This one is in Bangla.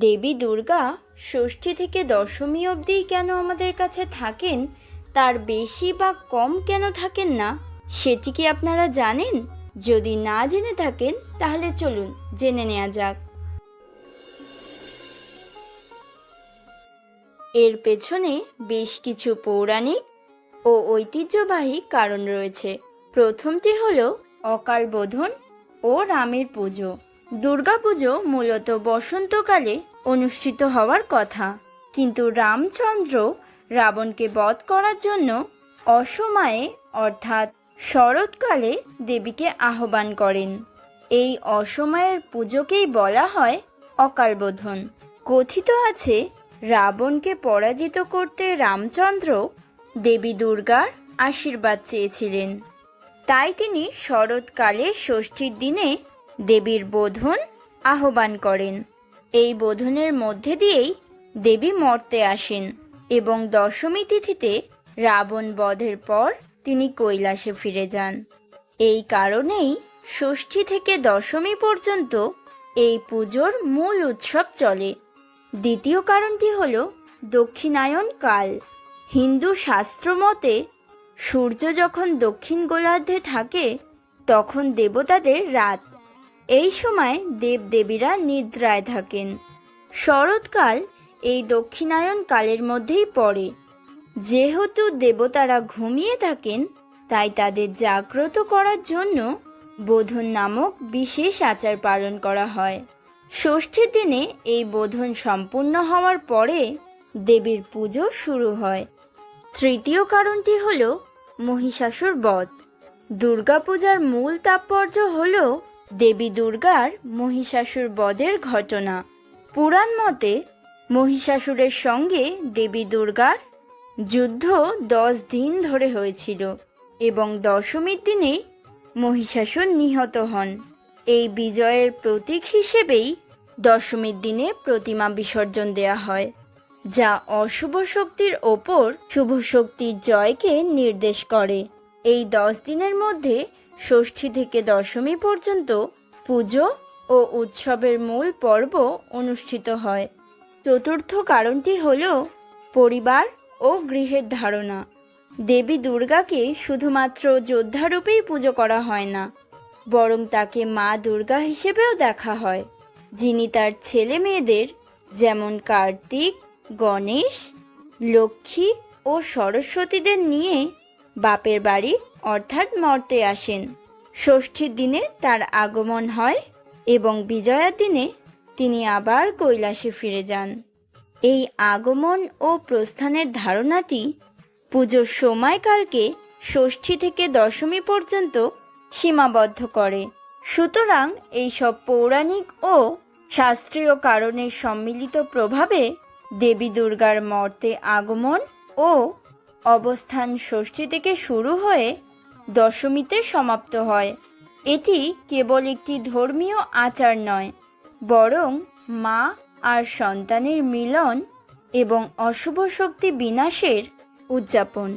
দেবী দুর্গা ষষ্ঠী থেকে দশমী অবধি কেন আমাদের কাছে থাকেন? তার বেশি বা কম কেন থাকেন না? সেটি কি আপনারা জানেন? যদি না জেনে থাকেন, তাহলে চলুন জেনে নেওয়া যাক। এর পেছনে বেশ কিছু পৌরাণিক ও ঐতিহ্যবাহী কারণ রয়েছে। প্রথমটি হলো অকাল বোধন ও রামের পুজো। দুর্গাপুজো মূলত বসন্তকালে অনুষ্ঠিত হওয়ার কথা। কিন্তু রামচন্দ্র রাবণকে বধ করার জন্য অসময়ে, অর্থাৎ শরৎকালে, দেবীকে আহ্বান করেন। এই অসময়ের পুজোকেই বলা হয় অকালবোধন। কথিত আছে, রাবণকে পরাজিত করতে রামচন্দ্র দেবী দুর্গার আশীর্বাদ চেয়েছিলেন। তাই তিনি শরৎকালে ষষ্ঠীর দিনে দেবীর বোধন আহ্বান করেন। এই বোধনের মধ্যে দিয়েই দেবী মর্তে আসেন এবং দশমী তিথিতে রাবণ বধের পর তিনি কৈলাসে ফিরে যান। এই কারণেই ষষ্ঠী থেকে দশমী পর্যন্ত এই পুজোর মূল উৎসব চলে। দ্বিতীয় কারণটি হল দক্ষিণায়ন কাল। হিন্দু শাস্ত্র মতে সূর্য যখন দক্ষিণ গোলার্ধে থাকে, তখন দেবতাদের রাত। এই সময় দেবদেবীরা নিদ্রায় থাকেন। শরৎকাল এই দক্ষিণায়ন কালের মধ্যেই পড়ে। যেহেতু দেবতারা ঘুমিয়ে থাকেন, তাই তাদের জাগ্রত করার জন্য বোধন নামক বিশেষ আচার পালন করা হয়। ষষ্ঠীর দিনে এই বোধন সম্পূর্ণ হওয়ার পরে দেবীর পুজো শুরু হয়। তৃতীয় কারণটি হল মহিষাসুর বধ। দুর্গাপূজার মূল তাৎপর্য হল দেবী দুর্গার মহিষাসুর বধের ঘটনা। পুরাণ মতে মহিষাসুরের সঙ্গে দেবী দুর্গার যুদ্ধ দশ দিন ধরে হয়েছিল এবং দশমীর দিনে মহিষাসুর নিহত হন। এই বিজয়ের প্রতীক হিসেবেই দশমীর দিনে প্রতিমা বিসর্জন দেয়া হয়, যা অশুভ শক্তির ওপর শুভ শক্তির জয়কে নির্দেশ করে। এই দশ দিনের মধ্যে ষষ্ঠী থেকে দশমী পর্যন্ত পুজো ও উৎসবের মূল পর্ব অনুষ্ঠিত হয়। চতুর্থ কারণটি হল পরিবার ও গৃহের ধারণা। দেবী দুর্গাকে শুধুমাত্র যোদ্ধারূপেই পুজো করা হয় না, বরং তাকে মা দুর্গা হিসেবেও দেখা হয়, যিনি তার ছেলে মেয়েদের যেমন কার্তিক, গণেশ, লক্ষ্মী ও সরস্বতীদের নিয়ে বাপের বাড়ি অর্থাৎ মর্তে আসেন। ষষ্ঠীর দিনে তার আগমন হয় এবং বিজয়ার দিনে তিনি আবার কৈলাসে ফিরে যান। এই আগমন ও প্রস্থানের ধারণাটি পুজোর সময়কালকে ষষ্ঠী থেকে দশমী পর্যন্ত সীমাবদ্ধ করে। সুতরাং এইসব পৌরাণিক ও শাস্ত্রীয় কারণের সম্মিলিত প্রভাবে দেবী দুর্গার মর্তে আগমন ও অবস্থান ষষ্ঠী থেকে শুরু হয়ে দশমীতে সমাপ্ত হয়। এটি কেবল একটি ধর্মীয় আচার নয়, বরং মা আর সন্তানের মিলন এবং অশুভ শক্তি বিনাশের উদযাপন।